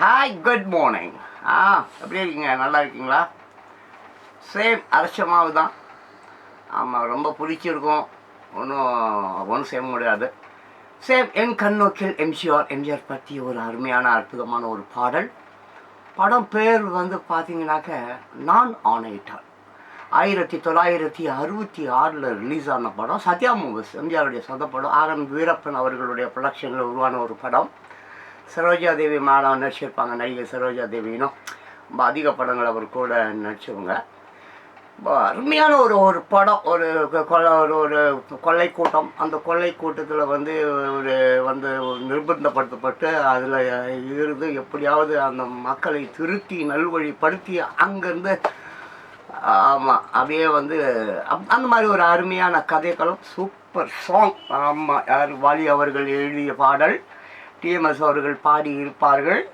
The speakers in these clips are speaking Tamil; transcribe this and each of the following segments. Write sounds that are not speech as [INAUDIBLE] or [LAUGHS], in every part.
ஹாய் குட் மார்னிங் ஆ எப்படி இருக்கீங்க? நல்லா இருக்கீங்களா? சேம் அரைச்ச மாவு தான். ஆமாம் ரொம்ப பிடிச்சிருக்கும் ஒன்றும் ஒன்றும் செய்ய முடியாது. சேம் என் கண்ணோக்கில் எம்ஜிஆர் எம்ஜிஆர் பற்றி ஒரு அருமையான அற்புதமான ஒரு பாடல். படம் பேர் வந்து பார்த்தீங்கன்னாக்க நான் ஆணையிட்டார் ஆயிரத்தி தொள்ளாயிரத்தி அறுபத்தி ஆறில் ரிலீஸ் ஆன படம். சத்யா மூவிஸ் எம்ஜிஆருடைய சொந்த படம். ஆர் எம் வீரப்பன் அவர்களுடைய ப்ரொடக்ஷனில் உருவான ஒரு படம். சரோஜா தேவி மாடம் நடிச்சிருப்பாங்க நடிகை சரோஜா தேவினும். ரொம்ப அதிக படங்கள் அவர் கூட நடிச்சவங்க. ரொம்ப அருமையான ஒரு ஒரு படம் ஒரு கொலை ஒரு ஒரு கொள்ளை கூட்டம். அந்த கொள்ளை கூட்டத்தில் வந்து ஒரு வந்து ஒரு நிர்பந்தப்படுத்தப்பட்டு அதில் இருந்து எப்படியாவது அந்த மக்களை திருத்தி நல்வழிப்படுத்தி அங்கேருந்து ஆமாம் அப்படியே வந்து அப்- அந்த மாதிரி ஒரு அருமையான கதைகளும் சூப்பர் சாங். ஆமாம் யார் வாலி அவர்கள் எழுதிய பாடல். டிஎம்எஸ் அவர்கள் பாடி இருப்பார்கள்.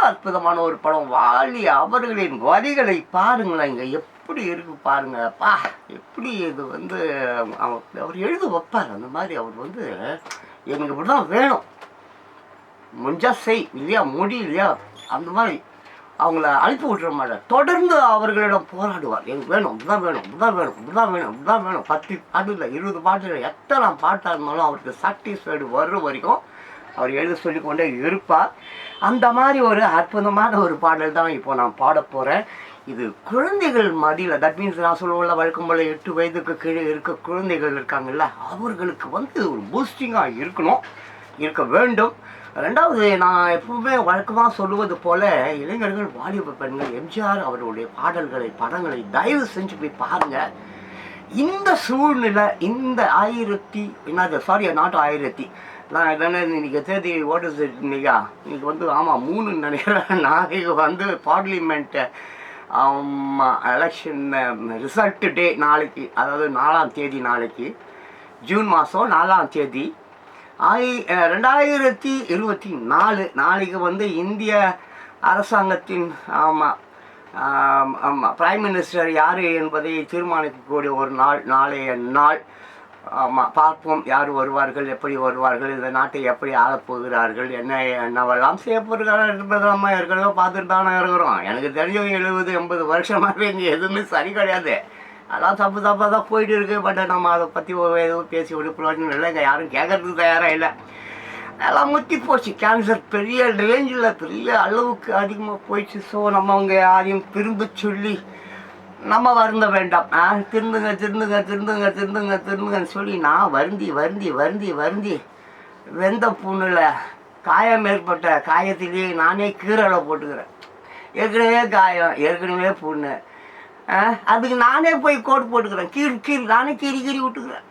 அற்புதமான ஒரு படம். வாலி அவர்களின் வரிகளை பாருங்களேன். இங்கே எப்படி இருக்கு பாருங்கப்பா. பா எப்படி இது வந்து அவர் அவர் எழுத வைப்பார். அந்த மாதிரி அவர் வந்து எனக்கு இப்படி தான் வேணும். முடிஞ்சா செய். இல்லையா முடியலையா அந்த மாதிரி. அவங்கள அனுப்பி விட்டுற மாட்டார் தொடர்ந்து அவர்களிடம் போராடுவார். எனக்கு வேணும். இப்படிதான் வேணும். இப்படிதான் வேணும். இப்படிதான் வேணும். இப்படிதான் வேணும். பத்து பாட்டு இல்லை இருபது பாட்டு இல்லை எத்தனை பாட்டாக இருந்தாலும் அவருக்கு சாட்டிஸ்ஃபைடு வர்ற வரைக்கும் அவர் எழுத சொல்லிக்கொண்டே இருப்பார். அந்த மாதிரி ஒரு அற்புதமான ஒரு பாடல் தான் இப்போ நான் பாட போகிறேன் இது குழந்தைகள் மடியில் தட் மீன்ஸ் நான் சொல்லுவோம்ல வழக்கம் போல் எட்டு வயதுக்கு கீழே இருக்க குழந்தைகள் இருக்காங்கல்ல அவர்களுக்கு வந்து ஒரு பூஸ்டிங்காக இருக்கணும் இருக்க வேண்டும். ரெண்டாவது நான் எப்பவுமே வழக்கமாக சொல்லுவது போல இளைஞர்கள் வாலிப பெண்கள் எம்ஜிஆர் அவருடைய பாடல்களை படங்களை தயவு செஞ்சு போய் பாருங்கள் இந்த சூழ்நிலை இந்த ஆயிரத்தி என்னது சாரி நாட்டு ஆயிரத்தி நான் தானே இன்னைக்கு தேதி வாட் இஸ் இட் இன்னைக்கா? இன்னைக்கு வந்து ஆமாம் மூணு நினைக்கிறேன். [LAUGHS] நாளைக்கு வந்து பார்லிமெண்ட்டு எலெக்ஷன் ரிசல்ட் டே நாளைக்கு அதாவது நாலாம் தேதி நாளைக்கு. ஜூன் மாதம் நாலாம் தேதி. ஆயி ரெண்டாயிரத்தி இருபத்தி நாலு நாளைக்கு வந்து இந்திய அரசாங்கத்தின் ஆமாம் ஆமாம் பிரைம் மினிஸ்டர் யார் என்பதை தீர்மானிக்கக்கூடிய ஒரு நாள் நாளைய நாள். ஆமாம் பார்ப்போம் யார் வருவார்கள் எப்படி வருவார்கள் இந்த நாட்டை எப்படி ஆளப் போகிறார்கள் என்ன என்னவெல்லாம் செய்ய போகிறார்கள் என்பதை நம்ம ஏற்கனவே பார்த்துட்டு தானே இருக்கிறோம். எனக்கு தெரிஞ்சவங்க எழுபது எண்பது வருஷமாகவே இங்கே எதுவுமே சரி கிடையாது. அதெல்லாம் தப்பு தப்பாக தான் போயிட்டு இருக்கு. பட் நம்ம அதை பற்றி எதுவும் பேசி ஒரு பிரயோஜனம் இல்லை. இங்கே யாரும் கேட்கறதுக்கு தயாராக இல்லை. எல்லாம் முத்தி போச்சு. கேன்சர் பெரிய ரேஞ்சில் பெரிய அளவுக்கு அதிகமாக போயிடுச்சு. ஸோ நம்ம அவங்க யாரையும் திரும்ப சொல்லி நம்ம வருந்த வேண்டாம். ஆ திருந்துங்க திருந்துங்க திருந்துங்க திருந்துங்க திருந்துங்கன்னு சொல்லி நான் வருந்தி வருந்தி வருந்தி வருந்தி வெந்த புண்ணில் காயம் ஏற்பட்ட காயத்திலேயே நானே கீரலை போட்டுக்கிறேன். ஏற்கனவே காயம் ஏற்கனவே புண்ணு. அதுக்கு நானே போய் கோட் போட்டுக்கிறேன். கீழ் கீழ் நானே கீறி கீறி விட்டுக்கிறேன்.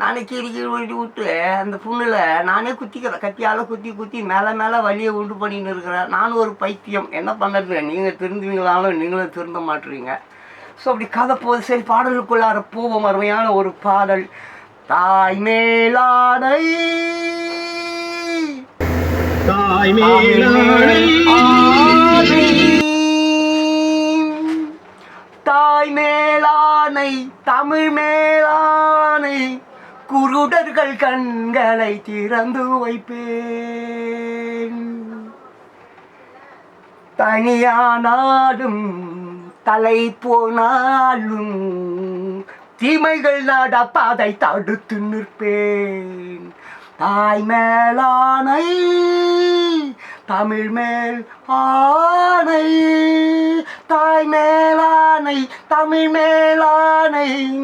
நானே கீறி கீறி விட்டு விட்டு அந்த புண்ணில் நானே குத்திக்கிறேன் கத்தியால் குத்தி குத்தி மேலே மேலே வலியை உண்டு பண்ணின்னு இருக்கிறேன் நானும் ஒரு பைத்தியம். என்ன பண்ணுறது நீங்கள் திருந்துவீங்களாலும் நீங்களும் திருந்த மாட்டுறீங்க ஸோ அப்படி கதை போகுது சரி பாடலுக்குள்ளார போவோம். அருமையான ஒரு பாடல். தாய் மேலாடை. தாய் மேலாடை. தாய் மேலானை தமிழ் மேலானை குருடர்கள் கண்களை திறந்து வைப்பேன். தனியானாலும் தலை போனாலும் தீமைகள் நடப்பாதை தடுத்து நிற்பேன். தாய் மேலானை தமிழ் மேல் ஆணை தாய் மேலானை தமிழ் மேலானை.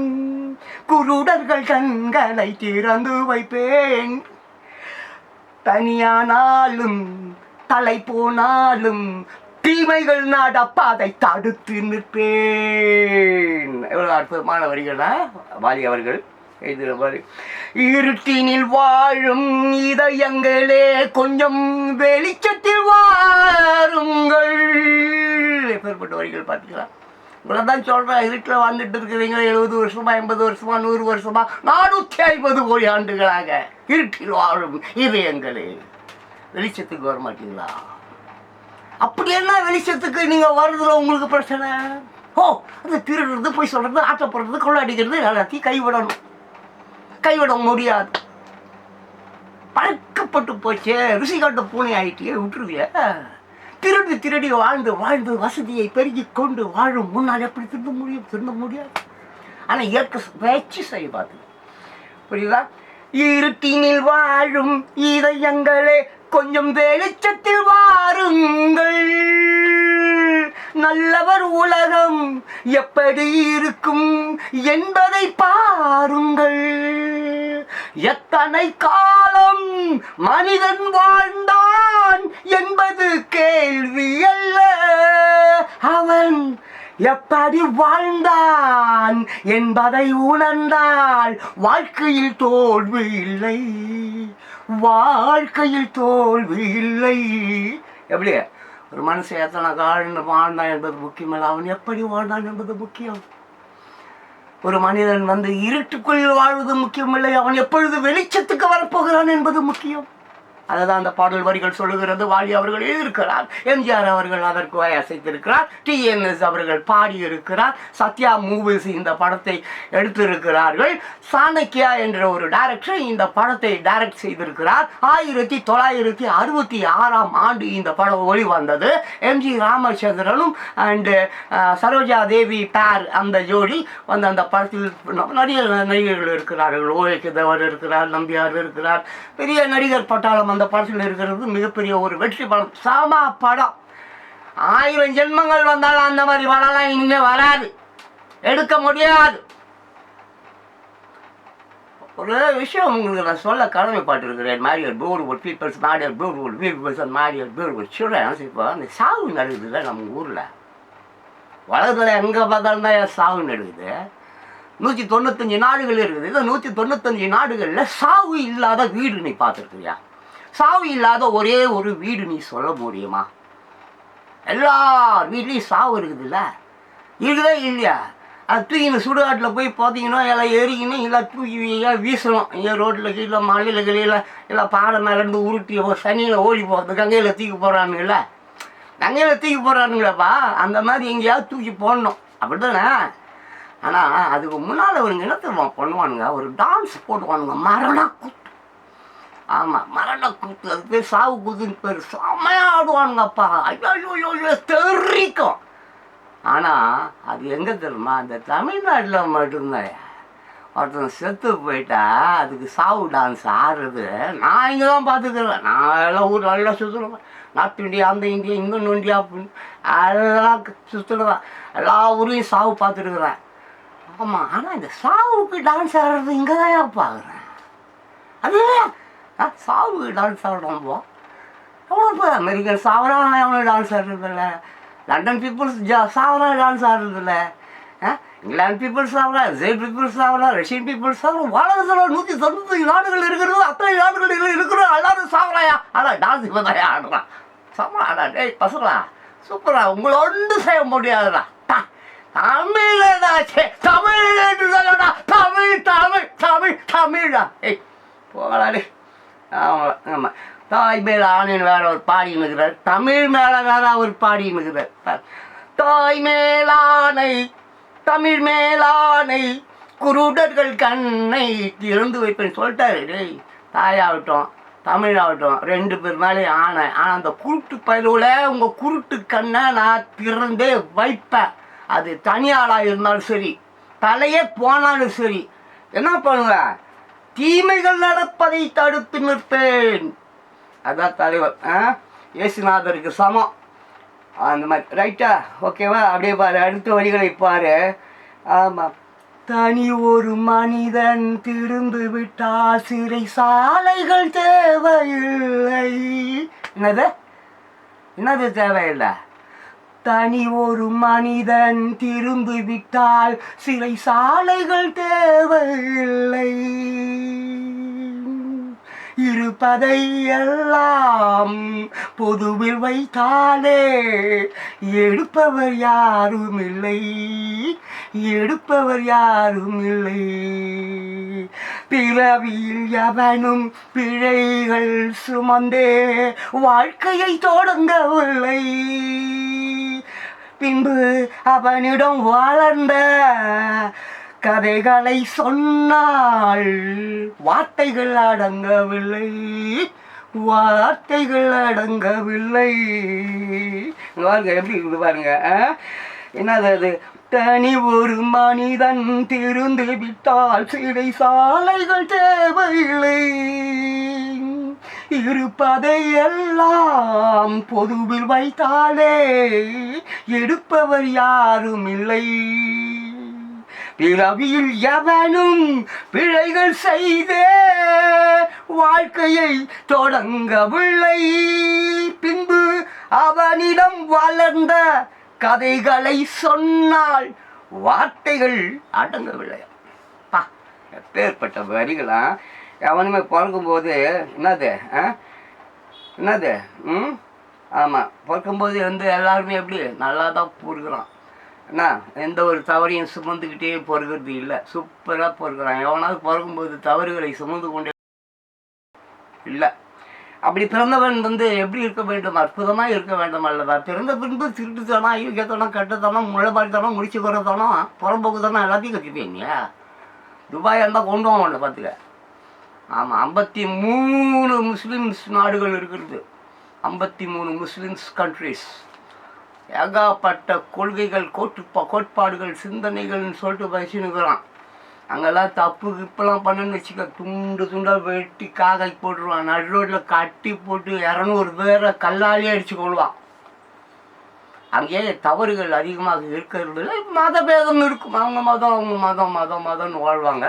குருடர்கள் கண்களை திறந்து வைப்பேன். தனியானாலும் தலை போனாலும் தீமைகள் நடப்பாதை தடுத்து நிற்பேன். எவ்வளோ அற்புதமான வரிகளா வாலி அவர்கள் இருட்டினில் வாழும் இதயங்களே கொஞ்சம் வெளிச்சத்தில் வாருங்கள். எப்பேற்பட்ட வரிகள் பார்த்தீங்களா இவ்வளோ தான் சொல்கிறேன் இருட்டில் வாழ்ந்துட்டு இருக்கிறீங்க எழுபது வருஷமா எண்பது வருஷமா நூறு வருஷமா நானூற்றி ஐம்பது கோடி ஆண்டுகளாக இருட்டில் வாழும் இதயங்களே. வெளிச்சத்துக்கு வர மாட்டீங்களா? அப்படி என்ன வெளிச்சத்துக்கு நீங்கள் வர்றதுல உங்களுக்கு பிரச்சனை? ஓ அது திருடுறது போய் சொல்கிறது ஆட்டப்படுறது கொள்ளாடிக்கிறது எல்லாத்தையும் கைவிடணும். கைவிட முடியாது. பழக்கப்பட்டு போச்சே ருசி காட்ட பூனை ஆகிட்டியே விட்டுருவியா. திருடி திருடி வாழ்ந்து வாழ்ந்து வசதியை பெருகி கொண்டு வாழும். முன்னால் எப்படி திரும்ப முடியும்? திரும்ப முடியாது. ஆனால் இயற்கை பேச்சு செய்ய பார்த்து புரியுதா? இருட்டினில் வாழும் இதயங்களே கொஞ்சம் வெளிச்சத்தில் வாருங்கள். நல்லவர் உலகம் எப்படி இருக்கும் என்பதை பாருங்கள். எத்தனை காலம் மனிதன் வாழ்ந்தான் என்பது கேள்வி அல்ல. அவன் எப்படி வாழ்ந்தான் என்பதை உணர்ந்தால் வாழ்க்கையில் தோல்வி இல்லை. வாழ்க்கையில் தோல்வி இல்லை. எப்படி? ஒரு மனுஷன் எத்தனை காலம் வாழ்ந்தான் என்பது முக்கியமல்ல அவன் எப்படி வாழ்ந்தான் என்பது முக்கியம். ஒரு மனிதன் வந்து இருட்டுக்குள் வாழ்வது முக்கியமில்லை அவன் எப்பொழுது வெளிச்சத்துக்கு வரப்போகிறான் என்பது முக்கியம். அதை தான் அந்த பாடல் வரிகள் சொல்லுகிறது. வாலி அவர்கள் எழுதியிருக்கிறார். எம்ஜிஆர் அவர்கள் அதற்கு அசைத்திருக்கிறார். டிஎன்எஸ் அவர்கள் பாடியிருக்கிறார். சத்யா மூவிஸ் இந்த படத்தை எடுத்திருக்கிறார்கள். சாணக்கியா என்ற ஒரு டைரக்டர் இந்த படத்தை டைரக்ட் செய்திருக்கிறார். ஆயிரத்தி தொள்ளாயிரத்தி அறுபத்தி ஆறாம் ஆண்டு இந்த படம் வெளிவந்தது எம்ஜி ராமச்சந்திரனும் அண்டு uh, சரோஜா தேவி பேர் அந்த ஜோடி வந்து அந்த படத்தில் நிறைய நடிகர்கள் இருக்கிறார்கள். ஓஏகே தேவர் இருக்கிறார் நம்பியார் இருக்கிறார். பெரிய நடிகர் பட்டாளம் அந்த படத்தில் இருக்கிறது மிகப்பெரிய ஒரு வெற்றி படம் சாமா படம். ஆயிரம் ஜென்மங்கள் வந்தாலும் அந்த மாதிரி படம்லாம் இனிமே வராது. எடுக்க முடியாது. ஒரு விஷயம் உங்களுக்கு நான் சொல்ல கடமைப்பட்டிருக்கிறேன். Married beautiful peoples married beautiful peoples and married beautiful childrens இப்போ அந்த சாவு நடக்குதுல்ல நம்ம ஊரில். உலகத்தில் எங்கே பார்த்தாலும் தான் சாவு நடக்குது நூற்றி தொண்ணூத்தஞ்சு நாடுகள் இருக்குது. இந்த நூற்றி தொண்ணூத்தஞ்சு நாடுகளில் சாவு இல்லாத வீடு நீ பார்த்துருக்கியா? சாவு இல்லாத ஒரே ஒரு வீடு நீ சொல்ல முடியுமா? எல்லார் வீட்லேயும் சாவு இருக்குதுல்ல? இருக்குதா இல்லையா? அது தூக்கின்னு சுடுகாட்டில் போய் பார்த்தீங்கன்னா எல்லாம் எரிக்கணும் இல்லை தூக்கி வீசணும். இங்கே ரோட்டில் கீழே மலையில் கீழே இல்லை பாறை மேலேருந்து உருட்டி சனியில் ஓடி போகிறது கங்கையில் தூக்கி போகிறானுங்கள கங்கையில் தூக்கி போகிறானுங்களப்பா அந்த மாதிரி எங்கேயாவது தூக்கி போடணும். அப்படி தானே ஆனால் அதுக்கு முன்னால் ஒரு இனத்தை பண்ணுவானுங்க. ஒரு டான்ஸ் போட்டுவானுங்க மரணா குத்து. ஆமாம் மரண கூத்து அது பேர் சாவு கூத்துன்னு பேர் செம்மையாக ஆடுவானுங்கப்பா. ஐயோ ஐயோ ஐயோ, தெரிக்கும். ஆனால் அது எங்கே தெரியுமா? அந்த தமிழ்நாட்டில் மட்டும்தான் ஒருத்தன் செத்து போயிட்டா அதுக்கு சாவு டான்ஸ் ஆடுறது நான் இங்கே தான் பார்த்துக்கிறேன் நான் எல்லாம் ஊர் நல்லா சுற்றுடுவேன் நார்த் இந்தியா அந்த இந்தியா இங்கே நொண்டியா அப்படின்னு எல்லாம் சுற்றுடுவேன் எல்லா ஊர்லேயும் சாவு பார்த்துருக்குறேன் ஆமாம் ஆனால் இந்த சாவுக்கு டான்ஸ் ஆடுறது இங்கே தான் பார்க்குறேன் அது ஆ, சாவுக்கு டான்ஸ் ஆடுறோம் போ. எவ்வளோ இப்போ அமெரிக்கன் சாவரான எவ்வளோ டான்ஸ் ஆடுறதில்ல லண்டன் பீப்புள்ஸ் ஜா சாவரா டான்ஸ் ஆடுறதில்ல ஆ இங்கிலாந்து பீப்புள்ஸ் ஆகலாம் இஸ்ரேல் பீப்புள்ஸ் ஆகலாம் ரஷ்யன் பீப்புள்ஸ் ஆகலாம் உலகத்தில் நூற்றி தொண்ணூற்றி நாடுகள் இருக்கிறது அத்தனை நாடுகள் இருக்கிறோம் எல்லாரும் சாவராயா? ஆனால் டான்ஸ் இப்போ தான் ஆடுறான். சமாடா டேய் பசங்களா சூப்பரா உங்களை ஒன்றும் செய்ய முடியாதுடா. டா, தமிழடா சே தமிழ் என்று சொல்லடா தமிழ் தமிழ் தமிழ் தமிழா. ஏய் போகலாடே ஆமாம் ஆமாம் தாய் மேல் ஆணின் வேற ஒரு பாடி இருக்கிறார் தமிழ் மேலே வேற ஒரு பாடி இருக்கிறார் தாய் மேலானை தமிழ் மேலானை குருடர்கள் கண்ணை திறந்து வைப்பேன். சொல்லிட்டாரு டேய் தாயாகட்டும் தமிழாகட்டும் ரெண்டு பேர் மேலே ஆணை. ஆனால் அந்த குருட்டு பயிலோட உங்கள் குருட்டு கண்ணை நான் திறந்தே வைப்பேன். அது தனியாளாக இருந்தாலும் சரி தலையே போனாலும் சரி என்ன பண்ணுவேன் தீமைகள் நடப்பதை தடுத்து நிற்பேன். அதான் தலைவர் ஆ? இயேசுநாதருக்கு சமம். அந்த மாதிரி ரைட்டா? ஓகேவா? அப்படியே பாரு அடுத்த வரிகளை பாரு. ஆமாம் தனி ஒரு மனிதன் திருந்து விட்டால் சிறை சாலைகள் தேவையில்லை. என்னது? என்னது தேவையில்லை? தனி ஒரு மனிதன் திரும்பி விட்டால் சிறை சாலைகள் தேவையில்லை. இருப்பதை எல்லாம் பொதுவில் வைத்தாலே எடுப்பவர் யாரும் இல்லை எடுப்பவர் யாரும் இல்லை பிறவியில் எவனும் பிழைகள் சுமந்தே வாழ்க்கையை தொடங்கவில்லை. பின்பு அவனிடம் வளர்ந்த கதைகளை சொன்னால் வார்த்தைகள் அடங்கவில்லை. வார்த்தைகள் அடங்கவில்லை. பாருங்க எப்படி இருக்குது பாருங்க என்னது அது? தனி ஒரு மனிதன் திருந்து விட்டால் சிறை சாலைகள் தேவையில்லை. இருப்பதை எல்லாம் பொதுவில் வைத்தாலே எடுப்பவர் யாரும் இல்லை. பிறவியில் எவனும் பிழைகள் செய்தே வாழ்க்கையை தொடங்கவில்லை. பின்பு அவனிடம் வளர்ந்த கதைகளை சொன்னால் வார்த்தைகள் அடங்கவில்லை. பா எப்பேற்பட்ட வரிகளா? எவனுமே பிறக்கும்போது என்னது ஆ? என்னது ம்? ஆமாம் பிறக்கும்போது வந்து எல்லாருமே எப்படி நல்லா தான் பொறுக்கிறான். என்ன எந்த ஒரு தவறையும் சுமந்துக்கிட்டே பொறுக்கிறது இல்லை. சூப்பராக பொறுக்கிறான் எவனாவது பொறுக்கும்போது தவறுகளை சுமந்து கொண்டே இல்லை. அப்படி பிறந்தவன் வந்து எப்படி இருக்க வேண்டும்? அற்புதமாக இருக்க வேண்டும் அல்லவா? பிறந்த பின்பு திருட்டுத்தனம் ஐயோக்கியத்தனம் கட்டுத்தனம் முளைப்பாடித்தனம் முடிச்சு போகிறதனம் புறம்போக்குத்தனம் எல்லாத்தையும் கற்றுப்பீங்க துபாயாக இருந்தால் கொண்டு வாங்க பார்த்துக்க. ஆமாம் ஐம்பத்தி மூணு முஸ்லீம்ஸ் நாடுகள் இருக்கிறது. ஐம்பத்தி மூணு முஸ்லீம்ஸ் கண்ட்ரிஸ் ஏகாப்பட்ட கொள்கைகள் கோட்டு கோட்பாடுகள் சிந்தனைகள்னு சொல்லிட்டு வச்சுன்னுக்குறான் அங்கெல்லாம் தப்பு இப்பெல்லாம் பண்ணுன்னு வச்சுக்க துண்டு துண்டாக வெட்டி காகல் போட்டுருவான். நடு ரோட்டில் கட்டி போட்டு இரநூறு பேரை கல்லாலே அடிச்சு கொள்வான் அங்கே தவறுகள் அதிகமாக இருக்கிறது மத பேதம் இருக்கும். அவங்க மதம் அவங்க மதம் மதம் மதம்னு வாழ்வாங்க.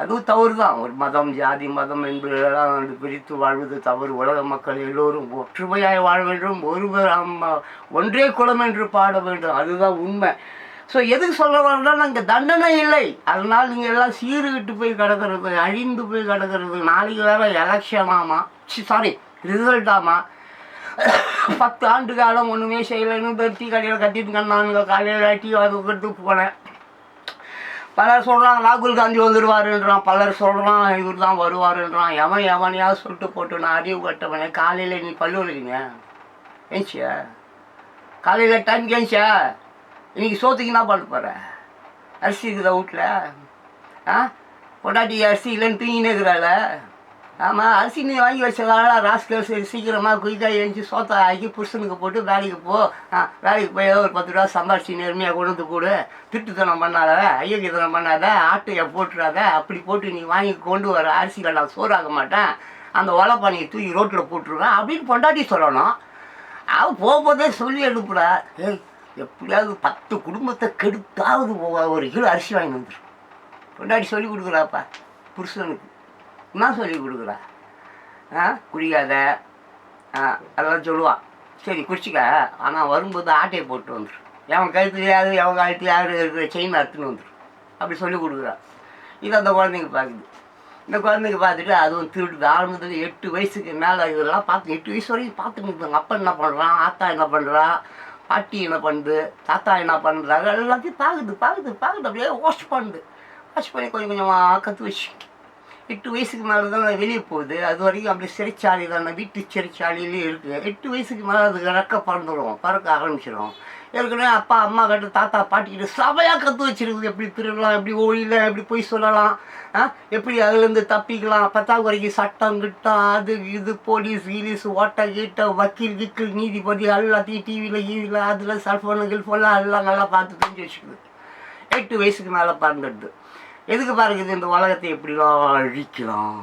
அதுவும் தவறு தான் ஒரு மதம் ஜாதி மதம் என்பதெல்லாம் வந்து பிரித்து வாழ்வது தவறு. உலக மக்கள் எல்லோரும் ஒற்றுமையாய் வாழ வேண்டும். ஒருவர் அம்மா ஒன்றே குலம் என்று பாட வேண்டும். அதுதான் உண்மை. ஸோ எதுக்கு சொல்ல வரேன்னா நாங்கள் தண்டனை இல்லை. அதனால் நீங்கள் எல்லாம் சீருகிட்டு போய் கிடக்கிறது அழிந்து போய் கிடக்கிறது. நாளைக்கு வேறு எலெக்ஷனாமா சாரி ரிசல்ட் ஆமா. பத்து ஆண்டு காலம் ஒன்றுமே செய்யலைன்னு பெருத்தி கடையில் கட்டிட்டு கண்ணானுங்க காலையில் டீ வாங்கிட்டு போனேன். பலர் சொல்கிறாங்க ராகுல் காந்தி வந்துடுவாருன்றான் பலர் சொல்கிறான் இவர் தான் வருவாருன்றான். எவன் எவனையாவது சொல்லிட்டு போட்டு நான் அறிவு கட்டவனே. காலையில் நீ பல்லு வலிங்க ஏஞ்சியா? காலையில் டைம் கேஞ்சியா இன்னைக்கு சோத்துக்கு என்ன பண்ண போகிற அரிசி இருக்குதா வீட்டில் ஆ? பொண்டாட்டி அரிசி இல்லைன்னு தூங்கினே இருக்கிறாள். ஆமாம் அரிசி நீ வாங்கி வச்சதால ராஸ்கல் சரி சீக்கிரமாக குயிக்காக எழுந்து சோத்தை ஆக்கி புருஷனுக்கு போட்டு வேலைக்கு போ. ஆ வேலைக்கு போய் ஒரு பத்து ரூபா சம்பாரிச்சு நேர்மையாக கொண்டு வந்து கொடு. திட்டுத்தனம் பண்ணாத ஐயக்கித்தனம் பண்ணாத ஆட்டையை போட்டுறாத. அப்படி போட்டு நீ வாங்கி கொண்டு வர அரிசிகள் நான் சோறாக மாட்டேன். அந்த ஒலை பானையை தூக்கி ரோட்டில் போட்டுருவேன் அப்படின்னு பொண்டாட்டி சொல்லணும். அவன் போகும்போதே சொல்லி அனுப்புறா. ஏய் எப்படியாவது பத்து குடும்பத்தை கெடுத்தாவது ஒ- ஒரு கிலோ அரிசி வாங்கி வந்துடும் பொண்டாட்டி சொல்லி கொடுக்குறாப்பா புருஷனுக்கு. என்ன சொல்லி கொடுக்குறா. ஆ குடிக்காத. ஆ அதெல்லாம் சொல்லுவான் சரி குடிச்சிக்க. ஆனால் வரும்போது ஆட்டையை போட்டு வந்துடும் எவன் கழுத்து யாரு எவன் கழுத்து யார் இருக்கிற செயின் அறுத்துன்னு வந்துடும் அப்படி சொல்லி கொடுக்குறா. இது அந்த குழந்தைங்க பார்க்குது இந்த குழந்தைங்க பார்த்துட்டு அதுவும் திருடுது. ஆரம்பத்தில் எட்டு வயசுக்கு மேலே இதெல்லாம் பார்த்து எட்டு வயசு வரைக்கும் பார்த்துட்டு இருந்தாங்க. அப்பா என்ன பண்ணுறான் ஆத்தா என்ன பண்ணுறா பாட்டி என்ன பண்ணுது தாத்தா என்ன பண்ணுறாங்க எல்லாத்தையும் பார்க்குது பார்க்குது பார்க்குது அப்படியே வாஷ் பண்ணுது. வாஷ் பண்ணி கொஞ்சம் கொஞ்சமாக கற்று வச்சு. எட்டு வயசுக்கு மேலே தான் வெளியே போகுது. அது வரைக்கும் அப்படி சிறைச்சாலை தான் வீட்டு சிறைச்சாலையிலே இருக்குது எட்டு வயசுக்கு மேலே அது இறக்க பறந்துடும் பறக்க ஆரம்பிச்சிடும் ஏற்கனவே அப்பா அம்மா கிட்ட தாத்தா பாட்டிக்கிட்ட சபையாக கற்று வச்சிருக்குது. எப்படி திருடலாம் எப்படி ஒழியில எப்படி போய் சொல்லலாம் ஆ? எப்படி அதுலேருந்து தப்பிக்கலாம். பத்தாவது வரைக்கும் சட்டம் கிட்டம் அது இது போலீஸ் கீலீஸ் ஓட்ட கீட்ட வக்கீல் கிக்கல் நீதிபதி எல்லாத்தையும் டிவியில் கீவியில் அதில் செல்ஃபோனு கில்ஃபோன்லாம் எல்லாம் நல்லா பார்த்து தெரிஞ்சு வச்சுக்குது. எட்டு வயசுக்கு மேலே பறந்துடுது. எதுக்கு பாருங்க இந்த உலகத்தை எப்படிலாம் அழிக்கலாம்?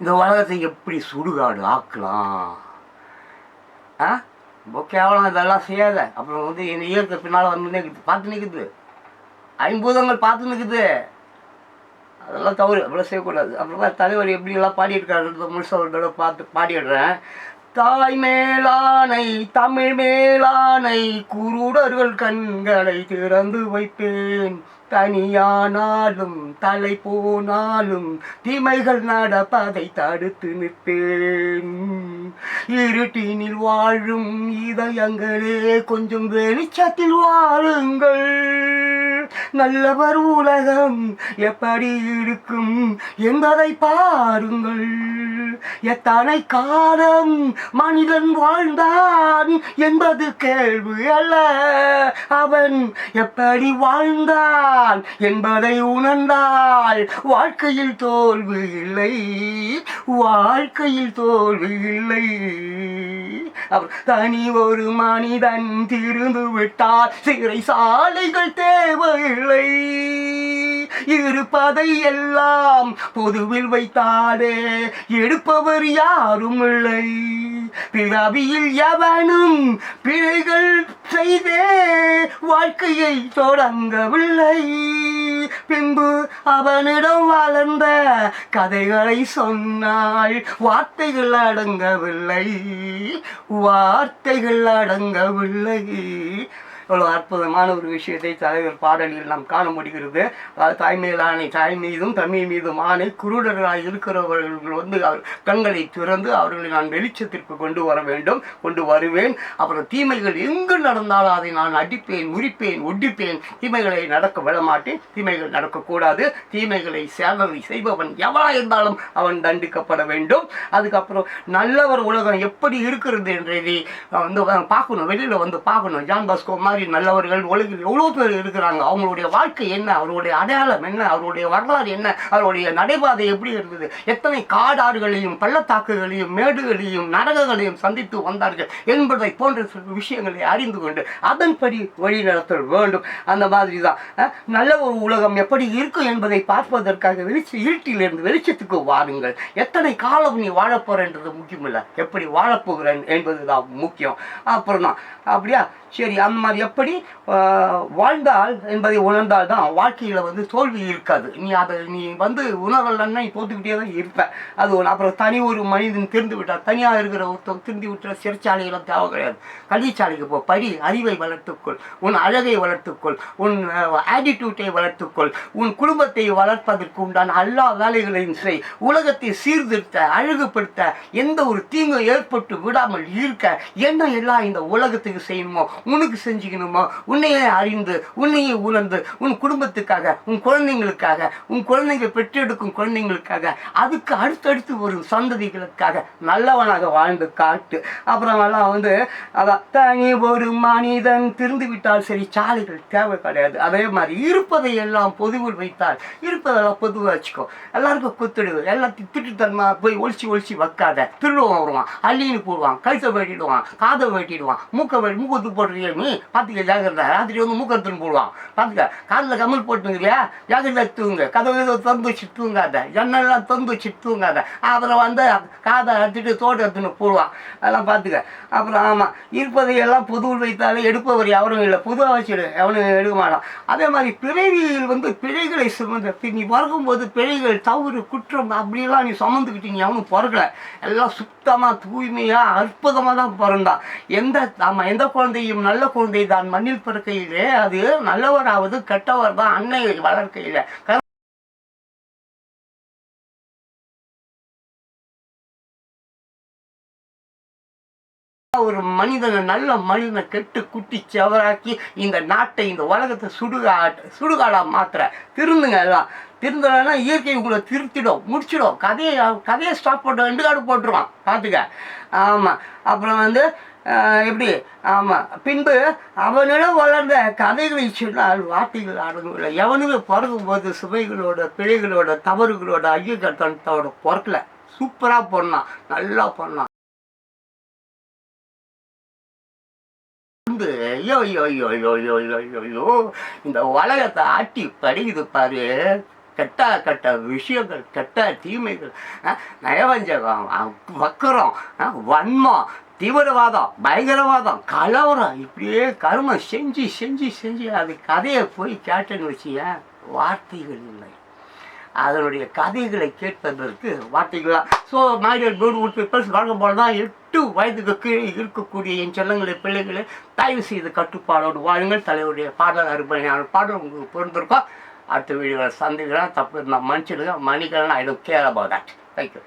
இந்த உலகத்தை எப்படி சுடுகாடு ஆக்கலாம்? ஆ? ரொம்ப கேவலம் இதெல்லாம் செய்யாத. அப்புறம் வந்து என் இயற்கை பின்னால் வந்து நிற்குது பார்த்து நிற்குது ஐம்பூதங்கள் பார்த்து நிற்குது அதெல்லாம் தவறு. அப்படிலாம் செய்யக்கூடாது. அப்புறமா தலைவர் எப்படிலாம் பாடியிருக்காருன்றத முழுசாக ஒரு தடவை பார்த்து பாடிடுறேன். தாய் மேலானை தமிழ் மேலானை குருடர்கள் கண்களை திறந்து வைப்பேன். தனியானாலும் தலை போனாலும் தீமைகள் நடப்பதை தடுத்து நிற்பேன். இருட்டினில் வாழும் இதயங்களே கொஞ்சம் வெளிச்சத்தில் வாழுங்கள். நல்லவர் உலகம் எப்படி இருக்கும் என்பதை பாருங்கள். எத்தனை காலம் மனிதன் வாழ்ந்தான் என்பது கேள்வி அல்ல. அவன் எப்படி வாழ்ந்தான் என்பதை உணர்ந்தால் வாழ்க்கையில் தோல்வி இல்லை. வாழ்க்கையில் தோல்வி இல்லை. அவர் தனி ஒரு மனிதன் திருந்து விட்டால் சிறை சாலைகள் இல்லை. இருப்பதை எல்லாம் பொதுவில் வைத்தாலே எடுப்பவர் யாரும் இல்லை பிறவியில் எவனும் பிழைகள் செய்தே வாழ்க்கையை தொடங்கவில்லை. பின்பு அவனிடம் வளர்ந்த கதைகளை சொன்னால் வார்த்தைகள் அடங்கவில்லை. வார்த்தைகள் அடங்கவில்லை. இவ்வளோ அற்புதமான ஒரு விஷயத்தை தலைவர் பாடலில் நாம் காண முடிகிறது. அதாவது தாய்மையில் ஆணை தாய் மீதும் தமிழ் மீதும் ஆணை குருடர்களாக இருக்கிறவர்கள் வந்து அவர் கண்களை திறந்து அவர்களை நான் வெளிச்சத்திற்கு கொண்டு வர வேண்டும் கொண்டு வருவேன். அப்புறம் தீமைகள் எங்கு நடந்தாலும் அதை நான் அடிப்பேன் முறிப்பேன் ஒடிப்பேன். தீமைகளை நடக்க விடமாட்டேன். தீமைகள் நடக்கக்கூடாது. தீமைகளை சேவை செய்பவன் எவனா இருந்தாலும் அவன் தண்டிக்கப்பட வேண்டும். அதுக்கப்புறம் நல்லவர் உலகம் எப்படி இருக்கிறது என்றதை வந்து பார்க்கணும். வெளியில் வந்து பார்க்கணும். ஜான் பாஸ்கோ மாதிரி நல்லவர்கள் உலகில் எவ்வளோ பேர் இருக்கிறாங்க? அவங்களுடைய வாழ்க்கை என்ன? அவருடைய அடையாளம் என்ன? அவருடைய வரலாறு என்ன? அவருடைய நடைபாதை எப்படி இருந்தது? எத்தனை காடாறுகளையும் பள்ளத்தாக்குகளையும் மேடுகளையும் நரகங்களையும் சந்தித்து வந்தார்கள் என்பதை போன்ற சில விஷயங்களை அறிந்து கொண்டு அதன்படி வழி நடத்தல் வேண்டும். அந்த மாதிரி தான் நல்ல ஒரு உலகம் எப்படி இருக்கும் என்பதை பார்ப்பதற்காக வெளிச்ச இருட்டிலிருந்து வெளிச்சத்துக்கு வாருங்கள். எத்தனை காலம் நீ வாழப்போறன்றது முக்கியமில்லை. எப்படி வாழப்போகிறேன் என்பது தான் முக்கியம். அப்புறம் தான் அப்படியா? சரி அந்த மாதிரி எப்படி வாழ்ந்தால் என்பதை உணர்ந்தால் தான் வாழ்க்கையில் வந்து தோல்வி இருக்காது. நீ அதை நீ வந்து உணரலன்னா நீ தோத்துக்கிட்டே தான் இருப்ப. அது ஒன்று அப்புறம் தனி ஒரு மனிதன் திருந்து விட்டால் தனியாக இருக்கிற ஒருத்தர் திருந்து விட்டுற சிறைச்சாலைகளும் தேவை கிடையாது. கல்விச்சாலைக்கு போ. படி அறிவை வளர்த்துக்கொள். உன் அழகை வளர்த்துக்கொள். உன் ஆட்டிடியூட்டை வளர்த்துக்கொள். உன் குடும்பத்தை வளர்ப்பதற்கு உண்டான எல்லா வேலைகளையும் செய். உலகத்தை சீர்திருத்த அழகுபடுத்த எந்த ஒரு தீங்கும் ஏற்பட்டு விடாமல் இருக்க. என்ன எல்லாம் இந்த உலகத்துக்கு செய்யணுமோ உனக்கு செஞ்சு செஞ்சுக்கணுமோ உன்னையே அறிந்து உன்னையே உணர்ந்து உன் குடும்பத்துக்காக உன் குழந்தைங்களுக்காக உன் குழந்தைகள் பெற்றெடுக்கும் குழந்தைங்களுக்காக அதுக்கு அடுத்தடுத்து வரும் சந்ததிகளுக்காக நல்லவனாக வாழ்ந்து காட்டு. அப்புறமெல்லாம் வந்து அதான் தனி ஒரு மனிதன் திருந்து விட்டால் சரி சாலைகள் தேவை கிடையாது. அதே மாதிரி இருப்பதை எல்லாம் பொதுவில் வைத்தால் இருப்பதெல்லாம் பொதுவாக வச்சுக்கோ. எல்லாருக்கும் குத்துடுது. எல்லாத்தையும் திட்டுத்தன்மா போய் ஒழிச்சு ஒழிச்சு வைக்காத. திருடுவான் வருவான். அள்ளின்னு போடுவான். கழுத்தை வெட்டிடுவான். காதை வெட்டிடுவான். மூக்கை வெட்டி மூக்கத்து போடுறீங்க நீ? பார்த்துக்க ஜாகிரதா? ராத்திரி வந்து மூக்கத்துன்னு போடுவான். பார்த்துக்க காதில் கமல் போட்டுங்கிறியா ஜாகிரதா தூங்க. கதவு ஏதோ திறந்து வச்சு தூங்காத. ஜன்னெல்லாம் திறந்து வச்சு தூங்காத. அப்புறம் வந்து காதை அறுத்துட்டு தோட்டம் எடுத்துன்னு போடுவான். அதெல்லாம் பார்த்துக்க அப்புறம் ஆமாம் இருப்பதை எல்லாம் பொதுவில் வைத்தாலே எடுப்பவர் யாரும் இல்லை. பொதுவாக அவசியம் எவனும் எடுக்க மாட்டான். அதே மாதிரி பிழைகள் வந்து பிழைகளை சுமந்த பி- நீ பிறக்கும்போது பிழைகள் தவறு குற்றம் அப்படிலாம் நீ சுமந்துக்கிட்டீங்க அவனும் பிறக்கல. எல்லாம் சுத்தமாக தூய்மையாக அற்புதமாக தான் பிறந்தான். எந்த ஆமாம் எந்த குழந்தையும் நல்ல குழந்தை தான் மண்ணில் பிறக்கையிலே அது நல்லவராவது கெட்டவர் தான் அன்னை வளர்க்கையில். ஒரு மனிதனை நல்ல மனிதனை கெட்டு குட்டி செவராக்கி இந்த நாட்டை இந்த உலகத்தை சுடுகா சுடுகாடா மாத்திர திருந்துங்க எல்லாம். திருந்தலைன்னா இயற்கை உங்களை திருத்திடும் முடிச்சிடும். கதையை கதையை ஸ்டாப் போட்டு ரெண்டு காடு போட்டுருவான். பார்த்துக்க. ஆமாம் அப்புறம் வந்து எப்படி? ஆமாம் பின்பு அவனிடம் வளர்ந்த கதைகளை சொன்னால் வார்த்தைகள் அடங்கவில்லை. எவனுமே பிறக்கும் போது சுவைகளோட பிழைகளோட தவறுகளோட ஐயோ கட்டணத்தோட பிறக்கல சூப்பராக பண்ணான். நல்லா பண்ணான். வந்து ஐயோ ஐயோ ஐயோ ஐயோ ஐயோ ஐயோ. இந்த உலகத்தை ஆட்டி படிக்குது பாரு. கெட்ட கெட்ட விஷயங்கள் கெட்ட தீமைகள் நயவஞ்சகம் வக்கரம் வன்மம் தீவிரவாதம் பயங்கரவாதம் கலவரம் இப்படியே கருமம் செஞ்சு செஞ்சு செஞ்சு அது கதையை போய் கேட்டேன்னு வச்சியேன் வார்த்தைகள் இல்லை. அதனுடைய கதைகளை கேட்பதற்கு வார்த்தைகளாக ஸோ மைடியர் பியூட்டிஃபுல் பீப்பிள்ஸ் வழக்கம் போல தான் எட்டு வயதுக்கு கீழே இருக்கக்கூடிய என் செல்லங்களை பிள்ளைகளை தயவு செய்து கட்டுப்பாடோடு வாழுங்கள். தலைவருடைய பாடல் அருமையான பாடல் உங்களுக்கு பொருந்திருக்கோம். அடுத்த வீடியோ சந்திக்கிறேன் தப்பு நான் மனுஷனுக்கு மணிக்கிறேன் I don't care about that thank you